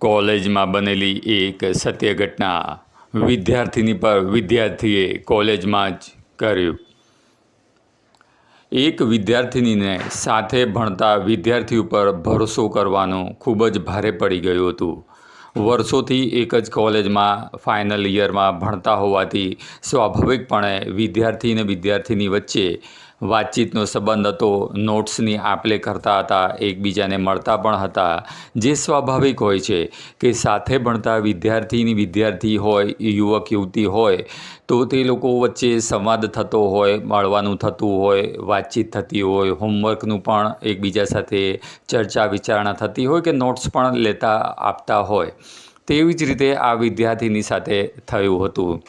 કોલેજમાં બનેલી એક સત્ય ઘટના વિદ્યાર્થીની પર વિદ્યાર્થીએ કોલેજમાં જ કર્યું. એક વિદ્યાર્થિનીને સાથે ભણતા વિદ્યાર્થી ઉપર ભરોસો કરવાનું ખૂબ જ ભારે પડી ગયું હતું. વર્ષોથી એક જ કોલેજમાં ફાઇનલ યરમાં ભણતા હોવાથી સ્વાભાવિકપણે વિદ્યાર્થી અને વિદ્યાર્થીની વચ્ચે વાતચીતનો સંબંધ હતો. નોટ્સની આપલે કરતા હતા, એકબીજાને મળતા પણ હતા. જે સ્વાભાવિક હોય છે કે સાથે ભણતા વિદ્યાર્થીની વિદ્યાર્થી હોય, યુવક, યુવતી હોય, તો તે લોકો વચ્ચે સંવાદ થતો હોય, મળવાનું થતું હોય, વાતચીત થતી હોય, હોમવર્કનું પણ એકબીજા સાથે ચર્ચા, વિચારણા થતી હોય કે નોટ્સ પણ લેતા આપતા હોય. તેવી જ રીતે આ વિદ્યાર્થીની સાથે થયું હતું.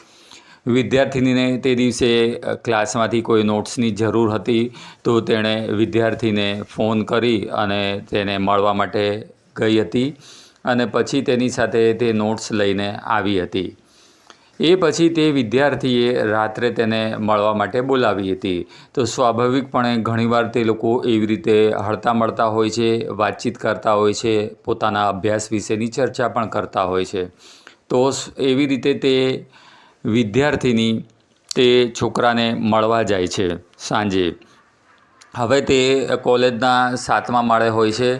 વિદ્યાર્થિનીને તે દિવસે ક્લાસમાંથી કોઈ નોટ્સની જરૂર હતી તો તેણે વિદ્યાર્થીને ફોન કરી અને તેને મળવા માટે ગઈ હતી અને પછી તેની સાથે તે નોટ્સ લઈને આવી હતી. એ પછી તે વિદ્યાર્થીએ રાત્રે તેને મળવા માટે બોલાવી હતી. તો સ્વાભાવિકપણે ઘણીવાર તે લોકો એવી રીતે હળતા મળતા હોય છે, વાતચીત કરતા હોય છે, પોતાના અભ્યાસ વિશેની ચર્ચા પણ કરતા હોય છે. તો એવી રીતે તે વિદ્યાર્થીની તે છોકરાને મળવા જાય છે સાંજે. હવે તે કોલેજના સાતમા માળે હોય છે.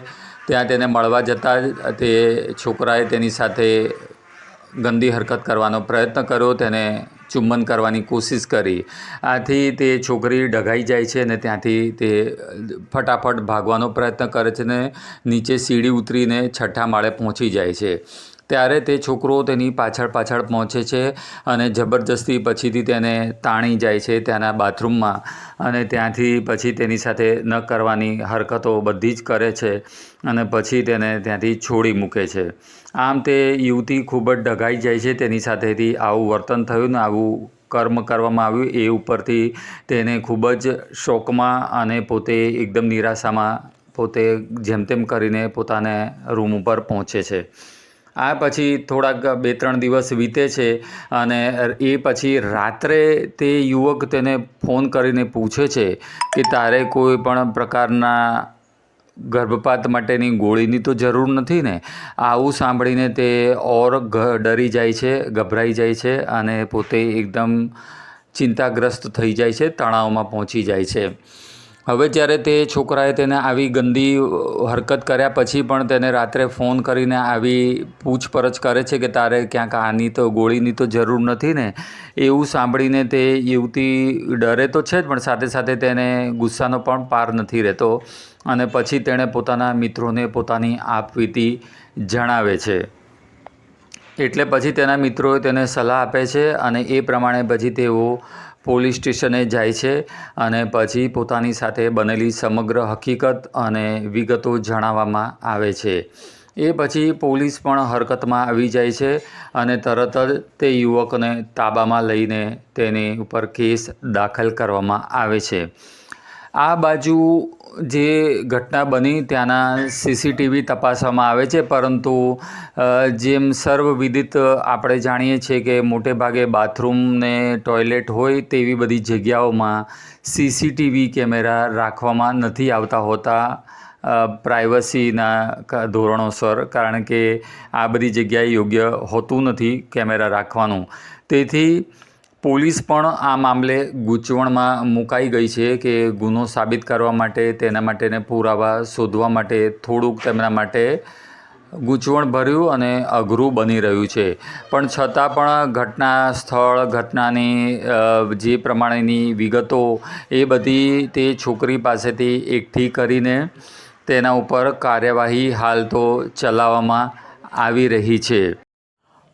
ત્યાં તેને મળવા જતાં જ તે છોકરાએ તેની સાથે ગંદી હરકત કરવાનો પ્રયત્ન કર્યો, તેને ચુંબન કરવાની કોશિશ કરી. આથી તે છોકરી ડઘાઈ જાય છે અને ત્યાંથી તે ફટાફટ ભાગવાનો પ્રયત્ન કરે છે ને નીચે સીડી ઉતરીને છઠ્ઠા માળે પહોંચી જાય છે. ત્યારે તે છોકરો તેની પાછળ પાછળ પહોંચે છે અને જબરજસ્તી પછીથી તેને તાણી જાય છે ત્યાંના બાથરૂમમાં અને ત્યાંથી પછી તેની સાથે ન કરવાની હરકતો બધી જ કરે છે અને પછી તેને ત્યાંથી છોડી મૂકે છે. આમ તે યુવતી ખૂબ જ ડઘાઈ જાય છે તેની સાથેથી આવું વર્તન થયું ને આવું કર્મ કરવામાં આવ્યું એ ઉપરથી તેને ખૂબ જ શોકમાં અને પોતે એકદમ નિરાશામાં પોતે જેમ તેમ કરીને પોતાને રૂમ ઉપર પહોંચે છે. આ પછી થોડાક બે ત્રણ દિવસ વીતે છે અને એ પછી રાત્રે તે યુવક તેને ફોન કરીને પૂછે છે કે તારે કોઈ પણ પ્રકારના ગર્ભપાત માટેની ગોળીની તો જરૂર નથી ને? આવું સાંભળીને તે ઓર ડરી જાય છે, ગભરાઈ જાય છે અને પોતે એકદમ ચિંતાગ્રસ્ત થઈ જાય છે, તણાવમાં પહોંચી જાય છે. હવે જ્યારે તે છોકરાએ તેને આવી ગંદી હરકત કર્યા પછી પણ તેને રાત્રે ફોન કરીને આવી પૂછપરછ કરે છે કે તારે ક્યાંક આની તો ગોળીની તો જરૂર નથી ને? એવું સાંભળીને તે યુવતી ડરે તો છે જ, પણ સાથે સાથે તેને ગુસ્સાનો પણ પાર નથી રહેતો અને પછી તેણે પોતાના મિત્રોને પોતાની આપવીતી જણાવે છે. એટલે પછી તેના મિત્રોએ તેને સલાહ આપે છે અને એ પ્રમાણે પછી તેઓ પોલીસ સ્ટેશને જાય છે અને પછી પોતાની સાથે બનેલી સમગ્ર હકીકત અને વિગતો જણાવવામાં આવે છે. એ પછી પોલીસ પણ હરકતમાં આવી જાય છે અને તરત જ તે યુવકને તાબામાં લઈને તેની ઉપર કેસ દાખલ કરવામાં આવે છે. આ બાજુ જે ઘટના બની ત્યાંના સીસીટીવી તપાસવામાં આવે છે, પરંતુ જેમ સર્વવિદિત આપણે જાણીએ છીએ કે મોટે ભાગે બાથરૂમ ને ટોયલેટ હોય તેવી બધી જગ્યાઓમાં સીસીટીવી કેમેરા રાખવામાં નથી આવતા હોતા પ્રાઇવસીના ધોરણોસર, કારણ કે આ બધી જગ્યાએ યોગ્ય હોતું નથી કેમેરા રાખવાનું. તેથી પોલીસ પણ આ મામલે ગૂંચવણમાં મુકાઈ ગઈ છે કે ગુનો સાબિત કરવા માટે, તેના માટેને પુરાવા શોધવા માટે થોડુંક તેમના માટે ગૂંચવણભર્યું અને અઘરું બની રહ્યું છે. પણ છતાં પણ ઘટના સ્થળ, ઘટનાની જે પ્રમાણેની વિગતો, એ બધી તે છોકરી પાસેથી એકઠી કરીને તેના ઉપર કાર્યવાહી હાલ તો ચલાવવામાં આવી રહી છે.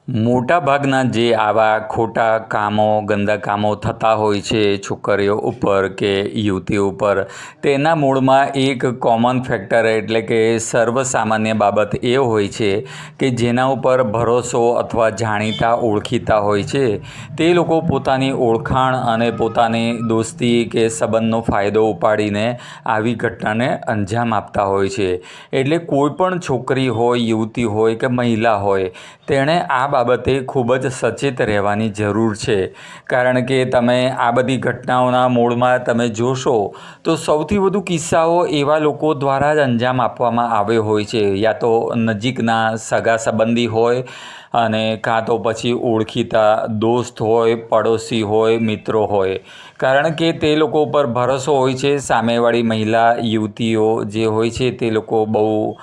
મોટા ભાગના જે આવા ખોટા કામો, ગંદા કામો થતા હોય છે છોકરીઓ ઉપર કે યુવતી ઉપર, તેના મૂળમાં એક કોમન ફેક્ટર એટલે કે સર્વસામાન્ય બાબત એ હોય છે કે જેના ઉપર ભરોસો અથવા જાણીતા, ઓળખીતા હોય છે. તે લોકો પોતાની ઓળખાણ અને પોતાની દોસ્તી કે સંબંધનો ફાયદો ઉપાડીને આવી ઘટનાને અંજામ આપતા હોય છે. એટલે કોઈ પણ છોકરી હોય, યુવતી હોય કે મહિલા હોય, તેણે આ બાબતે ખૂબ જ સચેત રહેવાની જરૂર છે. કારણ કે તમે આ બધી ઘટનાઓના મૂળમાં તમે જોશો, તો સૌથી વધુ કિસ્સાઓ એવા લોકો દ્વારા જ અંજામ આપવામાં આવ્યો હોય છે. યા તો નજીકના સગા સંબંધી હોય અને કાં તો પછી ઓળખીતા દોસ્ત હોય, પડોશી હોય, મિત્રો હોય. કારણ કે તે લોકો ઉપર ભરોસો હોય છે. સામેવાળી મહિલા, યુવતીઓ જે હોય છે તે લોકો બહુ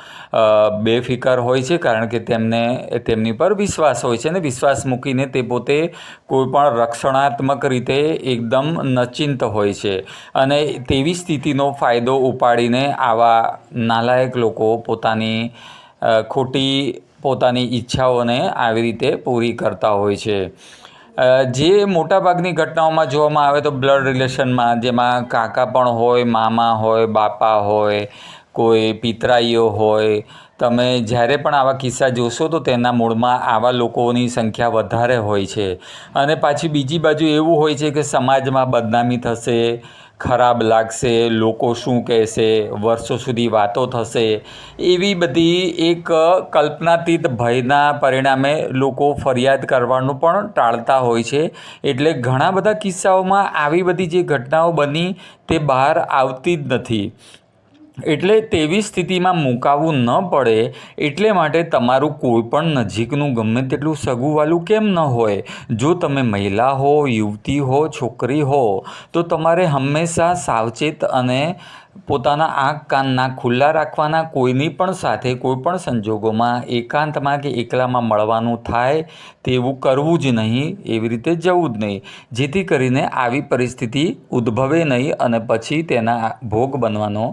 બેફિકર હોય છે. કારણ કે તેમને, તેમની પર વિશ્વાસ હોય છે અને વિશ્વાસ મૂકીને તે પોતે કોઈ પણ રક્ષણાત્મક રીતે એકદમ નચિંત હોય છે. અને તેવી સ્થિતિનો ફાયદો ઉપાડીને આવા નાલાયક લોકો પોતાની ખોટી પોતાની ઈચ્છાઓને આવી રીતે પૂરી કરતા હોય છે. જે મોટાભાગની ઘટનાઓમાં જોવામાં આવે તો બ્લડ રિલેશનમાં જેમાં કાકા પણ હોય, મામા હોય, બાપા હોય, કોઈ પિતરાઈઓ હોય, તમે જ્યારે પણ આવા કિસ્સા જોશો તો તેના મૂળમાં આવા લોકોની સંખ્યા વધારે હોય છે. અને પાછી બીજી બાજુ એવું હોય છે કે સમાજમાં બદનામી થશે ખરાબ લાગશે, લોકો શું કહેશે, વર્ષો સુધી વાતો થશે, એવી બધી એક કલ્પનાતીત ભયના પરિણામે લોકો ફરિયાદ કરવાનું પણ ટાળતા હોય છે. એટલે ઘણા બધા કિસ્સાઓમાં આવી બધી જે ઘટનાઓ બની તે બહાર આવતી જ નથી. એટલે તેવી સ્થિતિમાં મુકાવવું ન પડે એટલે માટે તમારું કોઈ પણ નજીકનું ગમે તેટલું સગુવાલું કેમ ન હોય. જો તમે મહિલા હો, યુવતી હો, છોકરી હો, તો તમારે હંમેશા સાવચેત અને પોતાના આંખ કાનના ખુલ્લા રાખવાના કોઈની પણ સાથે કોઈ પણ સંજોગોમાં એકાંતમાં કે એકલામાં મળવાનું થાય તેવું કરવું જ નહીં, એવી રીતે જવું જ નહીં. જેથી કરીને આવી પરિસ્થિતિ ઉદ્ભવે નહીં અને પછી તેના ભોગ બનવાનો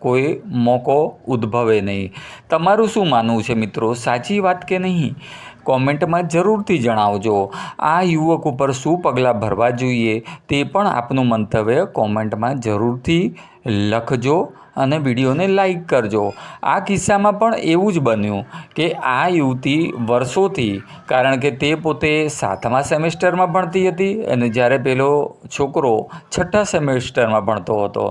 કોઈ મોકો ઉદ્ભવે નહીં. તમારું શું માનવું છે મિત્રો? સાચી વાત કે નહીં? કોમેન્ટમાં જરૂરથી જણાવજો. આ યુવક ઉપર શું પગલાં ભરવા જોઈએ તે પણ આપનું મંતવ્ય કોમેન્ટમાં જરૂરથી લખજો. અને વિડીયોને લાઈક કરજો. આ કિસ્સામાં પણ એવું જ બન્યું કે આ યુવતી વર્ષોથી, કારણ કે તે પોતે સાતમા સેમેસ્ટરમાં ભણતી હતી અને જ્યારે પેલો છોકરો છઠ્ઠા સેમેસ્ટરમાં ભણતો હતો.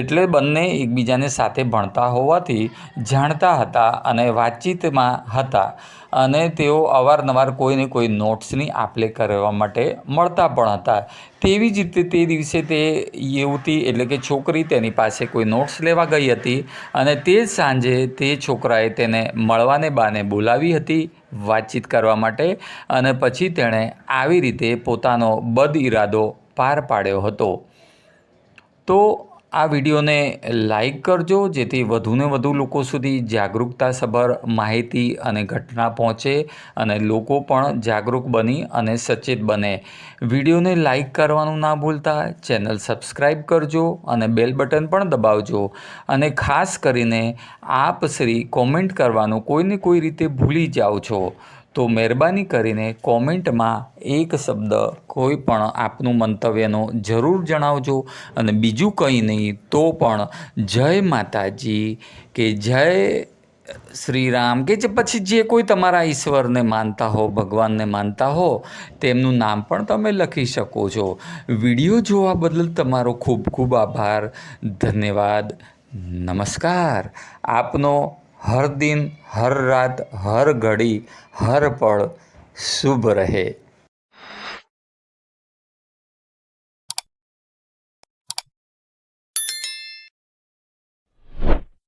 એટલે બંને એકબીજાને સાથે ભણતા હોવાથી જાણતા હતા અને વાતચીતમાં હતા. અને તેઓ અવારનવાર કોઈને કોઈ નોટ્સની આપલે કરવા માટે મળતા પણ હતા. તેવી જ રીતે તે દિવસે તે યુવતી એટલે કે છોકરી તેની પાસે કોઈ નોટ્સ લેવા ગઈ હતી અને તે જ સાંજે તે છોકરાએ તેને મળવાને બાને બોલાવી હતી વાતચીત કરવા માટે અને પછી તેણે આવી રીતે પોતાનો બદ ઇરાદો પાર પાડ્યો હતો. તો આ વિડીયોને લાઈક કરજો, જેથી વધુને વધુ લોકો સુધી જાગૃતતાસભર માહિતી અને ઘટના પહોંચે અને લોકો પણ જાગૃત બની અને સચેત બને. વિડીયોને લાઈક કરવાનું ના ભૂલતા, ચેનલ સબસ્ક્રાઈબ કરજો અને બેલ બટન પણ દબાવજો. અને ખાસ કરીને, આપ શ્રી કોમેન્ટ કરવાનું કોઈને કોઈ રીતે ભૂલી જાઓ છો. તો મહેરબાની કરીને કોમેન્ટમાં એક શબ્દ કોઈ પણ આપનું મંતવ્યનો જરૂર જણાવજો અને બીજું કંઈ નહીં તો પણ જય માતાજી કે જય શ્રી રામ કે જે પછી જે કોઈ તમારા ઈશ્વરને માનતા હો, ભગવાનને માનતા હો, તેમનું નામ પણ તમે લખી શકો છો. વીડિયો જોવા બદલ તમારો ખૂબ ખૂબ આભાર. ધન્યવાદ. નમસ્કાર. આપનો હર દિન હર રાત હર ઘડી હર પળ શુભ રહે.